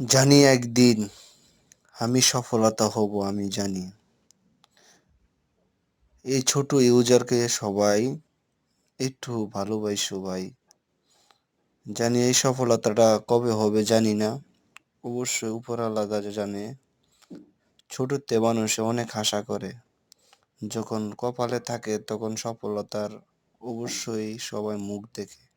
জানি একদিন আমি সফলতা হব, আমি জানি। এই ছোট ইউজারকে সবাই একটু ভালোবাসো ভাই। জানি এই সফলতাটা কবে হবে জানি না। অবশ্যই উপরওয়ালা জানে, ছোটতে মানুষে অনেক আশা করে। যখন কপালে থাকে তখন সফলতার অবশ্যই সবাই মুখ দেখে।